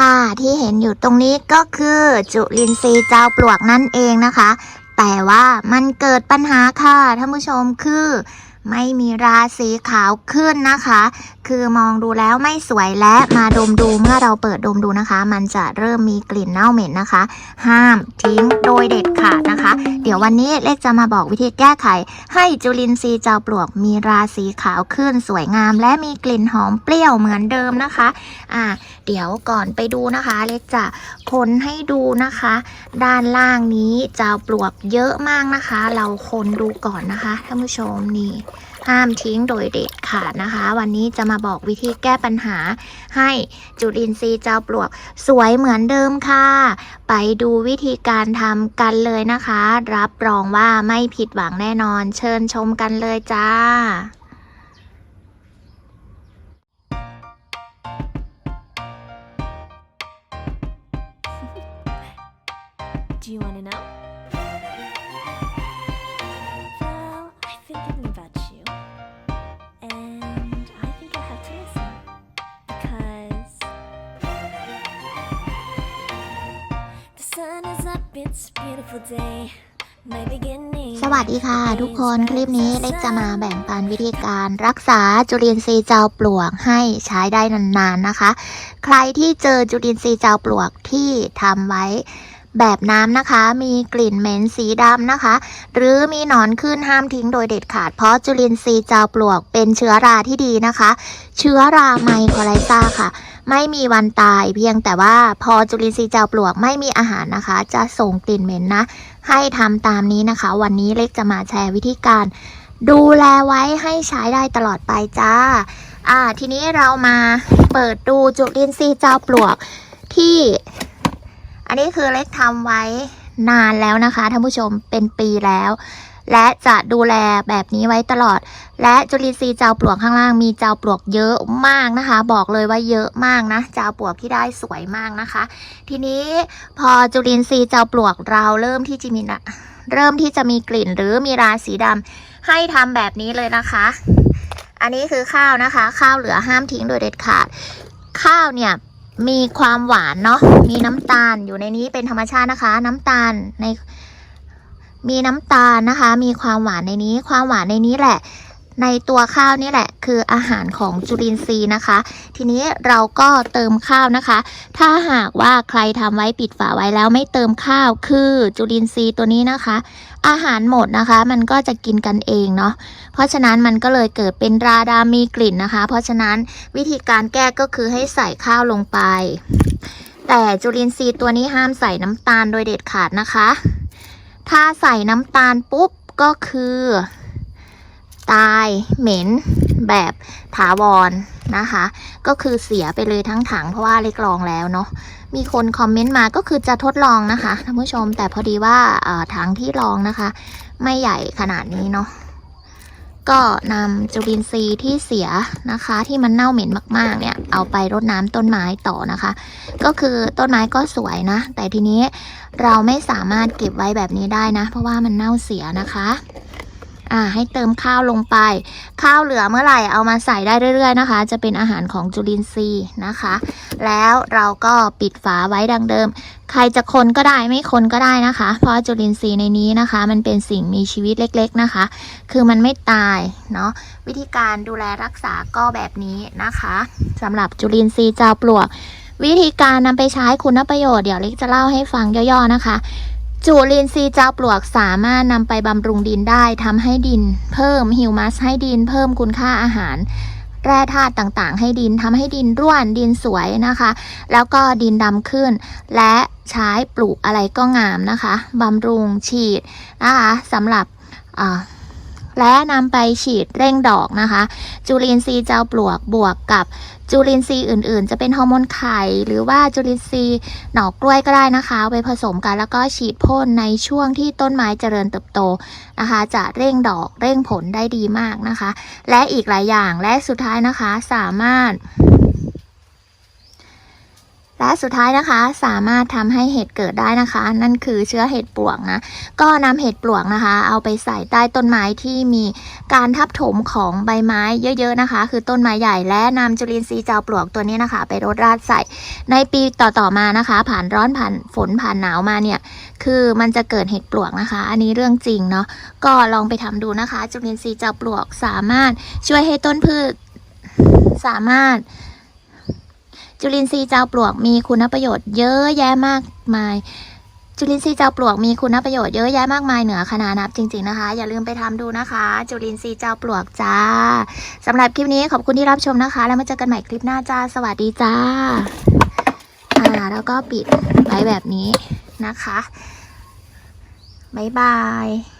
ค่ะที่เห็นอยู่ตรงนี้ก็คือจุลินทรีย์เจ้าปลวกนั่นเองนะคะ แต่ว่ามันเกิดปัญหาค่ะท่านผู้ชมคือ ไม่มีราสีขาวขึ้นนะคะ คือมองดูแล้วไม่สวยและมาดมดูเมื่อเราเปิดดมดูนะคะ มันจะเริ่มมีกลิ่นเน่าเหม็นนะคะ ห้ามทิ้งโดยเด็ดขาดนะคะ เดี๋ยววันนี้เล็กจะมาบอกวิธีแก้ไข ให้จุลินทรีย์เจ้าปลวกมีราสีขาวขึ้นสวยงาม และมีกลิ่นหอมเปรี้ยวเหมือนเดิมนะคะ อ่า เดี๋ยวก่อนไปดูนะคะ เล็กจะคนให้ดูนะคะ ด้านล่างนี้เจ้าปลวกเยอะมากนะคะ เราคนดูก่อนนะคะท่านผู้ชมนี่ ห้ามทิ้งโดยเด็ดขาดนะคะ วันนี้จะมาบอกวิธีแก้ปัญหา ให้จุลินทรีย์เจ้าปลวก สวยเหมือนเดิมค่ะ ไปดูวิธีการทำกันเลยนะคะ รับรองว่าไม่ผิดหวังแน่นอน เชิญชมกันเลยจ้า Do you want to know? สวัสดีค่ะ ทุกคนคลิปนี้เล็กจะมาแบ่งปันวิธีการรักษาจุลินทรีย์เจ้าปลวกให้ใช้ได้นานๆนะคะ ใครที่เจอจุลินทรีย์เจ้าปลวกที่ทำไว้แบบน้ำนะคะ มีกลิ่นเหม็นสีดำนะคะ หรือมีหนอนขึ้นห้ามทิ้งโดยเด็ดขาด เพราะจุลินทรีย์เจ้าปลวกเป็นเชื้อราที่ดีนะคะ เชื้อราไมโครไลซาค่ะ ไม่มีวันตาย เพียงแต่ว่าพอจุลินทรีย์เจ้าปลวกไม่มีอาหารนะคะ จะส่งกลิ่นเหม็นนะ ให้ทำตามนี้นะคะ วันนี้เล็กจะมาแชร์วิธีการ ดูแลไว้ให้ใช้ได้ตลอดไปจ้า อ่า ทีนี้เรามาเปิดดูจุลินทรีย์เจ้าปลวกที่ อันนี้คือเล็กทำไว้นานแล้วนะคะท่านผู้ชมเป็นปีแล้ว และจะดูแลแบบนี้ไว้ตลอด และจุลินทรีย์เจ้าปลวกข้างล่างมีเจ้าปลวกเยอะมากนะคะ บอกเลยว่าเยอะมากนะเจ้าปลวกที่ได้สวยมากนะคะ ทีนี้พอจุลินทรีย์เจ้าปลวกเราเริ่มที่จะมีนะเริ่มที่จะมีกลิ่นหรือมีราสีดำให้ทำแบบนี้เลยนะคะ อันนี้คือข้าวนะคะ ข้าวเหลือห้ามทิ้งโดยเด็ดขาด ข้าวเนี่ยมีความหวานเนาะมีน้ำตาลอยู่ในนี้เป็นธรรมชาตินะคะ น้ำตาลใน มีน้ำตาลนะคะ มีความหวานในนี้ ความหวานในนี้แหละ ในตัวข้าวนี่แหละ คืออาหารของจุลินทรีย์นะคะ ทีนี้เราก็เติมข้าวนะคะ ถ้าหากว่าใครทำไว้ปิดฝาไว้แล้วไม่เติมข้าวคือจุลินทรีย์ตัวนี้นะคะ อาหารหมดนะคะ มันก็จะกินกันเองเนาะเพราะฉะนั้นมันก็เลยเกิดเป็นราดามีกลิ่นนะคะ เพราะฉะนั้นวิธีการแก้ก็คือให้ใส่ข้าวลงไป แต่จุลินทรีย์ตัวนี้ห้ามใส่น้ำตาลโดยเด็ดขาดนะคะ ถ้าใส่น้ำตาลปุ๊บก็คือ ตายเหม็นแบบถาวรนะคะ ก็คือเสียไปเลยทั้งถังเพราะว่าเล็กลองแล้วเนาะมีคนคอมเมนต์มาก็คือจะทดลองนะคะท่านผู้ชมแต่พอดีว่าถังที่ลองนะคะ ไม่ใหญ่ขนาดนี้เนาะ ก็นำจุลินทรีย์ที่เสียนะคะ ที่มันเน่าเหม็นมากๆเนี่ยเอาไปรดน้ำต้นไม้ต่อนะคะ ก็คือต้นไม้ก็สวยนะ แต่ทีนี้เราไม่สามารถเก็บไว้แบบนี้ได้นะ เพราะว่ามันเน่าเสียนะคะ อ่าให้เติมข้าวลงไป ข้าวเหลือเมื่อไหร่เอามาใส่ได้เรื่อยๆนะคะ จะเป็นอาหารของจุลินทรีย์นะคะ แล้วเราก็ปิดฝาไว้ดังเดิม ใครจะคนก็ได้ไม่คนก็ได้นะคะ เพราะจุลินทรีย์ในนี้นะคะ มันเป็นสิ่งมีชีวิตเล็ก ๆนะคะ คือมันไม่ตายเนาะวิธีการดูแลรักษาก็แบบนี้นะคะสำหรับจุลินทรีย์เจ้าปลวก วิธีการนำไปใช้คุณประโยชน์เดี๋ยวเล็กจะเล่าให้ฟังย่อๆนะคะ จุลินทรีย์เจ้าปลวกสามารถนำไปบำรุงดินได้ทำให้ดิน เพิ่มฮิวมัสให้ดินเพิ่มคุณค่าอาหาร แร่ธาตุต่างๆ ให้ดินทำให้ดินร่วนดินสวยนะคะ แล้วก็ดินดำขึ้น และใช้ปลูกอะไรก็งามนะคะบำรุงฉีดนะคะสำหรับอ่า และนำไปฉีดเร่งดอกนะคะ จุลินทรีย์เจ้าปลวกบวกกับจุลินทรีย์อื่น ๆ จะเป็นฮอร์โมนไข่ หรือว่าจุลินทรีย์หน่อกล้วยก็ได้นะคะไปผสมกันแล้วก็ฉีดพ่นในช่วงที่ต้นไม้เจริญเติบโตนะคะ จะเร่งดอกเร่งผลได้ดีมากนะคะ และอีกหลายอย่างและสุดท้ายนะคะสามารถ และสุดท้ายนะคะสามารถทำให้เห็ดเกิดได้นะคะ นั่นคือเชื้อเห็ดปลวกนะ ก็นำเห็ดปลวกนะคะ เอาไปใส่ใต้ต้นไม้ที่มีการทับถมของใบไม้เยอะๆนะคะ คือต้นไม้ใหญ่และนำจุลินทรีย์เจ้าปลวกตัวนี้นะคะ ไปรดราดใส่ในปีต่อๆมานะคะ ผ่านร้อนผ่านฝนผ่านหนาวมาเนี่ยคือมันจะเกิดเห็ดปลวกนะคะ อันนี้เรื่องจริงเนาะก็ลองไปทำดูนะคะ จุลินทรีย์เจ้าปลวกสามารถช่วยให้ต้นพืชสามารถ จุลินทรีย์เจ้าปลวกมีคุณประโยชน์เยอะแยะมากมาย จุลินทรีย์เจ้าปลวกมีคุณประโยชน์เยอะแยะมากมายเหนือขนานับจริง ๆนะคะ อย่าลืมไปทำดูนะคะ จุลินทรีย์เจ้าปลวกจ้าสำหรับคลิปนี้ขอบคุณที่รับชมนะคะ แล้วมาเจอกันใหม่คลิปหน้าจ้าสวัสดีจ้าอ่าแล้วก็ปิดไว้แบบนี้นะคะบ๊ายบาย